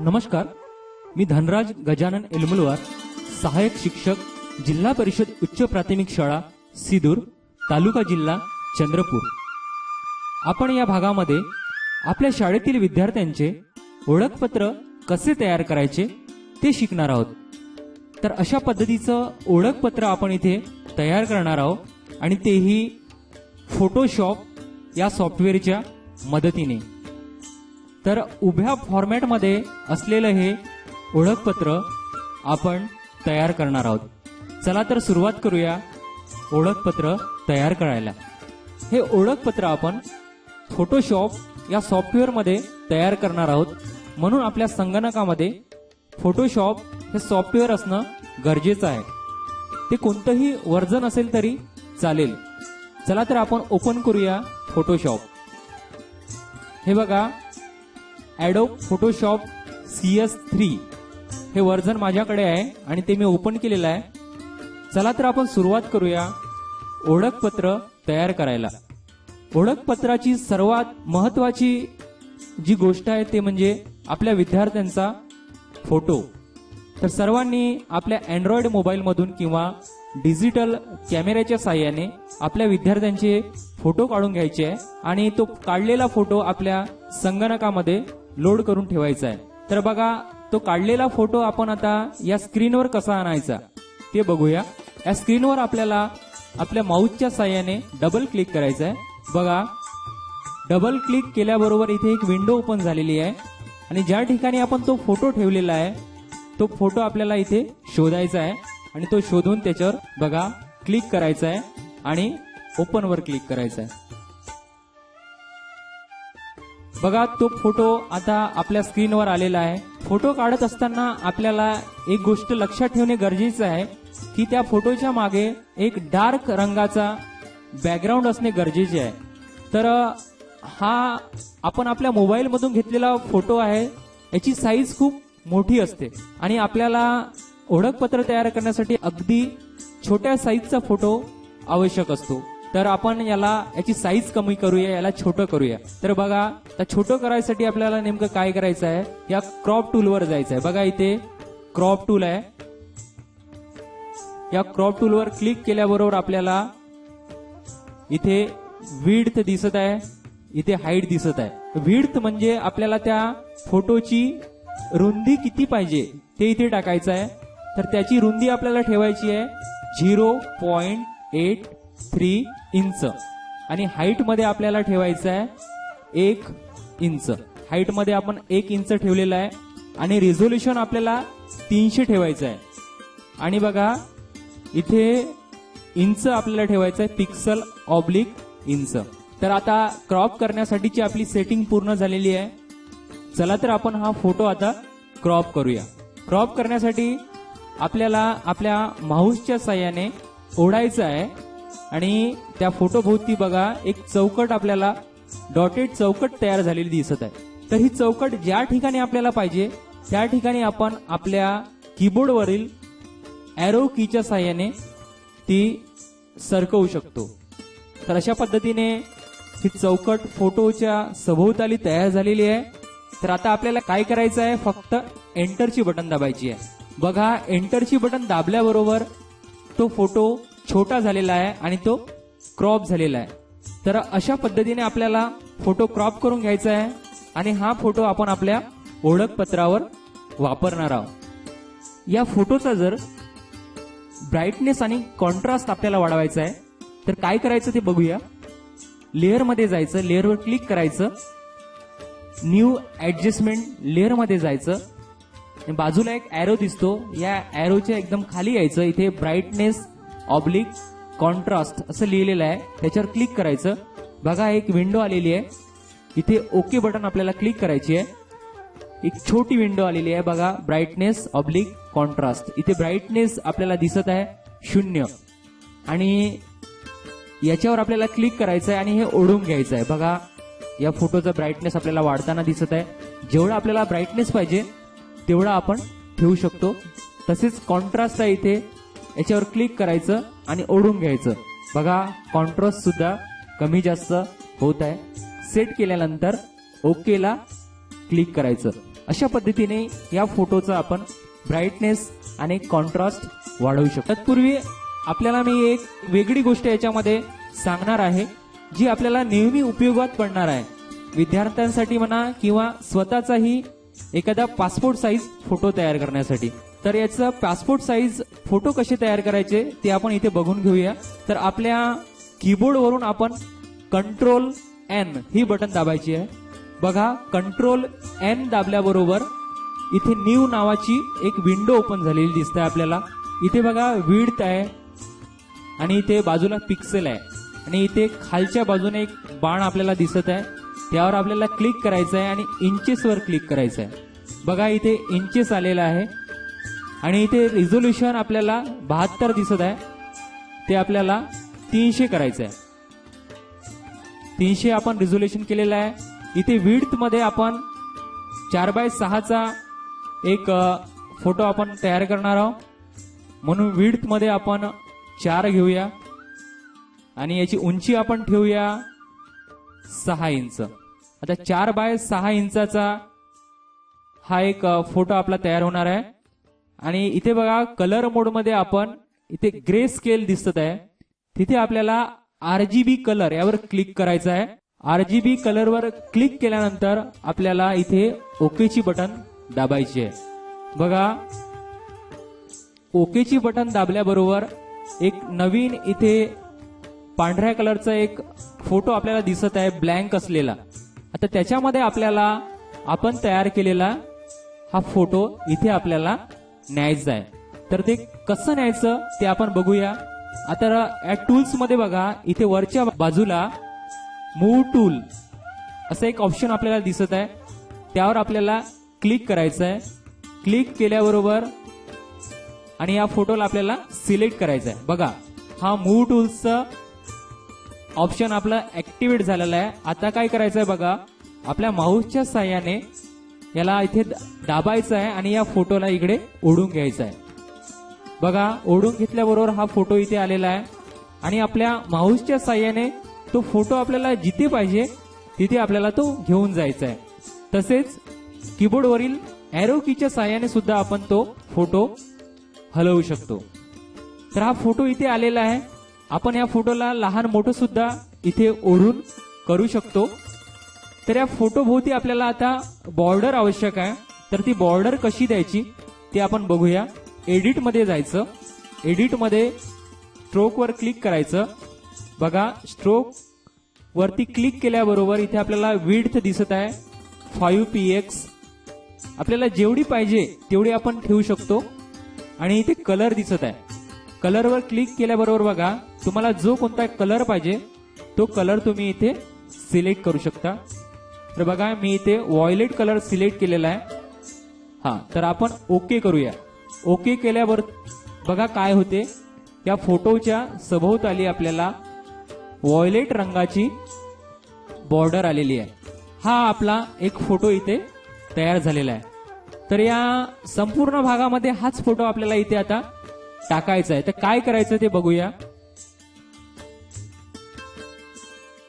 नमस्कार. मी धनराज गजानन एलमुलवार सहाय्यक शिक्षक जिल्हा परिषद उच्च प्राथमिक शाळा सिदूर तालुका जिल्हा चंद्रपूर. आपण या भागामध्ये आपल्या शाळेतील विद्यार्थ्यांचे ओळखपत्र कसे तयार करायचे ते शिकणार आहोत. तर अशा पद्धतीचं ओळखपत्र आपण इथे तयार करणार आहोत आणि तेही फोटोशॉप या सॉफ्टवेअरच्या मदतीने. तर उभ्या फॉर्मॅटमध्ये असलेलं हे ओळखपत्र आपण तयार करणार आहोत. चला तर सुरुवात करूया ओळखपत्र तयार करायला. हे ओळखपत्र आपण फोटोशॉप या सॉफ्टवेअरमध्ये तयार करणार आहोत. म्हणून आपल्या संगणकामध्ये फोटोशॉप हे सॉफ्टवेअर असणं गरजेचं आहे. ते कोणतंही वर्जन असेल तरी चालेल. चला तर आपण ओपन करूया फोटोशॉप हे बघा Adobe Photoshop C S three हे वर्जन माझ्याकडे आहे आणि ते मी ओपन केलेलं आहे. चला तर आपण सुरुवात करूया ओळखपत्र तयार करायला. ओळखपत्राची सर्वात महत्वाची जी गोष्ट आहे ते म्हणजे आपल्या विद्यार्थ्यांचा फोटो. तर सर्वांनी आपल्या अँड्रॉइड मोबाईलमधून किंवा डिजिटल कॅमेऱ्याच्या साह्याने आपल्या विद्यार्थ्यांचे फोटो काढून घ्यायचे आहे आणि तो काढलेला फोटो आपल्या संगणकामध्ये लोड करून ठेवायचा आहे तर बघा तो काढलेला फोटो आपण आता या स्क्रीनवर कसा आणायचा ते बघूया. या स्क्रीनवर आपल्याला आपल्या माऊसच्या साह्याने डबल क्लिक करायचं आहे बघा डबल क्लिक केल्याबरोबर इथे एक विंडो ओपन झालेली आहे. आणि ज्या ठिकाणी आपण तो फोटो ठेवलेला आहे तो फोटो आपल्याला इथे शोधायचा आहे. आणि तो शोधून त्याच्यावर बघा क्लिक करायचा आहे आणि ओपनवर क्लिक करायचा आहे बघा तो फोटो आता आपल्या स्क्रीनवर आलेला आहे. फोटो काढत असताना आपल्याला एक गोष्ट लक्षात ठेवणे गरजेचं आहे की त्या फोटोच्या मागे एक डार्क रंगाचा बॅकग्राऊंड असणे गरजेचे आहे. तर हा आपण आपल्या मोबाईलमधून घेतलेला फोटो आहे याची साईज खूप मोठी असते. आणि आपल्याला ओळखपत्र तयार करण्यासाठी अगदी छोट्या साईजचा फोटो आवश्यक असतो. तर आपण याला याची साईज कमी करूया याला छोटं करूया. तर बघा आता छोटं करायसाठी आपल्याला नेमकं काय करायचं आहे? या क्रॉप टूलवर जायचं आहे. बघा इथे क्रॉप टूल आहे. या क्रॉप टूलवर क्लिक केल्याबरोबर आपल्याला इथे विड्थ दिसत आहे. इथे हाईट दिसत आहे. विड्थ म्हणजे आपल्याला त्या फोटोची रुंदी किती पाहिजे ते इथे टाकायचं आहे. तर त्याची रुंदी आपल्याला ठेवायची आहे. Zero point eight three inch. आणि हाईटमध्ये आपल्याला ठेवायचं आहे एक इंच. हाईटमध्ये आपण एक इंच ठेवलेलं आहे आणि रिझोल्युशन आपल्याला तीनशे ठेवायचं आहे. आणि बघा इथे इंच आपल्याला ठेवायचं आहे पिक्सल ऑब्लिक इंच. तर आता क्रॉप करण्यासाठीची आपली सेटिंग पूर्ण झालेली आहे. चला तर आपण हा फोटो आता क्रॉप करूया. क्रॉप करण्यासाठी आपल्याला आपल्या माऊसच्या साह्याने ओढायचं आहे. आणि त्या फोटोभोवती बघा एक चौकट आपल्याला डॉटेड चौकट तयार झालेली दिसत आहे. तर ही चौकट ज्या ठिकाणी आपल्याला पाहिजे त्या ठिकाणी आपण आपल्या कीबोर्डवरील ॲरो कीच्या साह्याने ती सरकवू शकतो. तर अशा पद्धतीने ही चौकट फोटोच्या सभोवताली तयार झालेली आहे. तर आता आपल्याला काय करायचं आहे? फक्त एंटरची बटन दाबायची आहे. बघा एंटरची बटन दाबल्याबरोबर तो फोटो छोटा झालेला आहे आणि तो क्रॉप झालेला आहे. तर अशा पद्धतीने आपल्याला फोटो क्रॉप करून घ्यायचा आहे आणि हा फोटो आपण आपल्या ओळखपत्रावर वापरणार आहोत. या फोटोचा जर ब्राईटनेस आणि कॉन्ट्रास्ट आपल्याला वाढवायचा आहे तर काय करायचं ते बघूया. लेअरमध्ये जायचं लेअरवर क्लिक करायचं. न्यू ऍडजस्टमेंट लेअरमध्ये जायचं. बाजूला एक अॅरो दिसतो. या अॅरोच्या एकदम खाली यायचं. इथे ब्राईटनेस ऑब्लिक कॉन्ट्रास्ट असं लिहिलेलं आहे. त्याच्यावर क्लिक करायचं. बघा एक विंडो आलेली आहे. इथे ओके बटन आपल्याला क्लिक करायची आहे. एक छोटी विंडो आलेली आहे. बघा ब्राईटनेस ऑब्लिक कॉन्ट्रास्ट इथे ब्राईटनेस आपल्याला दिसत आहे. शून्य. आणि याच्यावर आपल्याला क्लिक करायचं आहे आणि हे ओढून घ्यायचं आहे. बघा या फोटोचा ब्राईटनेस आपल्याला वाढताना दिसत आहे. जेवढा आपल्याला ब्राईटनेस पाहिजे तेवढा आपण ठेवू शकतो. तसेच कॉन्ट्रास्ट आहे इथे. याच्यावर क्लिक करायचं आणि ओढून घ्यायचं. बघा कॉन्ट्रास्ट सुद्धा कमी जास्त होत आहे. सेट केल्यानंतर ओकेला क्लिक करायचं. अशा पद्धतीने या फोटोचा आपण ब्राईटनेस आणि कॉन्ट्रास्ट वाढवू शकतो. तत्पूर्वी आपल्याला मी एक वेगळी गोष्ट याच्यामध्ये सांगणार आहे जी आपल्याला नेहमी उपयोगात पडणार आहे. विद्यार्थ्यांसाठी म्हणा किंवा स्वतःचाही एखादा पासपोर्ट साईज फोटो तयार करण्यासाठी. तर याचं पासपोर्ट साईज फोटो कसे तयार करायचे ते आपण इथे बघून घेऊया. तर आपल्या कीबोर्डवरून आपण कंट्रोल एन ही बटन दाबायची आहे. बघा कंट्रोल एन दाबल्याबरोबर इथे न्यू नावाची एक विंडो ओपन झालेली दिसते आपल्याला. इथे बघा विड्थ आहे आणि इथे बाजूला पिक्सेल आहे. आणि इथे खालच्या बाजूने एक बाण आपल्याला दिसत आहे. त्यावर आपल्याला क्लिक करायचं आहे आणि इंचेसवर क्लिक करायचं आहे बघा इथे इंचेस आलेला आहे. आणि इथे रिझोल्युशन आपल्याला बहात्तर दिसत आहे. ते आपल्याला तीनशे करायचं आहे. तीनशे आपण रिझोल्युशन केलेलं आहे. इथे विड्थमध्ये आपण चार बाय सहाचा एक फोटो आपण तयार करणार आहोत. म्हणून विड्थमध्ये आपण चार घेऊया. आणि याची उंची आपण ठेवूया सहा इंच. आता चार बाय सहा इंचाचा हा एक फोटो आपला तयार होणार आहे. आणि इथे बघा कलर मोडमध्ये आपण इथे ग्रे स्केल दिसत आहे. तिथे आपल्याला आरजीबी कलर यावर क्लिक करायचं आहे. आरजीबी कलरवर क्लिक केल्यानंतर आपल्याला इथे ओकेची बटन दाबायची आहे. बघा ओकेची बटन दाबल्याबरोबर एक नवीन इथे पांढऱ्या कलरचा एक फोटो आपल्याला दिसत आहे ब्लँक असलेला. आता त्याच्यामध्ये आपल्याला आपण तयार केलेला हा फोटो इथे आपल्याला न्यायचं आहे. तर ते कसं न्यायचं ते आपण बघूया. आता या टूल्समध्ये बघा. इथे वरच्या बाजूला मूव टूल असं एक ऑप्शन आपल्याला दिसत आहे. त्यावर आपल्याला क्लिक करायचं आहे. क्लिक केल्याबरोबर आणि या फोटोला आपल्याला सिलेक्ट करायचं आहे. बघा हा मूव टूल्सचं ऑप्शन आपलं ऍक्टिव्हेट झालेलं आहे. आता काय करायचं आहे बघा. आपल्या माऊसच्या साह्याने याला इथे दाबायचं आहे आणि या फोटोला इकडे ओढून घ्यायचं आहे बघा ओढून घेतल्याबरोबर हा फोटो इथे आलेला आहे. आणि आपल्या माऊसच्या साह्याने तो फोटो आपल्याला जिथे पाहिजे तिथे आपल्याला तो घेऊन जायचा आहे तसेच कीबोर्डवरील एरो कीच्या साह्याने सुद्धा आपण तो फोटो हलवू शकतो. तर हा फोटो इथे आलेला आहे. आपण या फोटोला लहान मोठं सुद्धा इथे ओढून करू शकतो. तर या फोटोभोवती आपल्याला आता बॉर्डर आवश्यक आहे. तर ती बॉर्डर कशी द्यायची ते आपण बघूया. एडिटमध्ये जायचं. एडिटमध्ये स्ट्रोकवर क्लिक करायचं. बघा स्ट्रोक वरती क्लिक केल्याबरोबर इथे आपल्याला विड्थ दिसत आहे. फाईव्ह पी एक्स आपल्याला जेवढी पाहिजे तेवढी आपण ठेवू शकतो. आणि इथे कलर दिसत आहे. कलरवर क्लिक केल्याबरोबर बघा तुम्हाला जो कोणता कलर पाहिजे तो कलर तुम्ही इथे सिलेक्ट करू शकता. तर बघा मी इथे वॉयलेट कलर सिलेक्ट केलेला आहे. हा तर आपण ओके करूया. ओके केल्यावर बघा काय होते. या फोटोच्या सभोवताली आपल्याला वॉयलेट रंगाची बॉर्डर आलेली आहे. हा आपला एक फोटो इथे तयार झालेला आहे. तर या संपूर्ण भागामध्ये हाच फोटो आपल्याला इथे आता टाकायचा आहे. तर काय करायचं ते बघूया.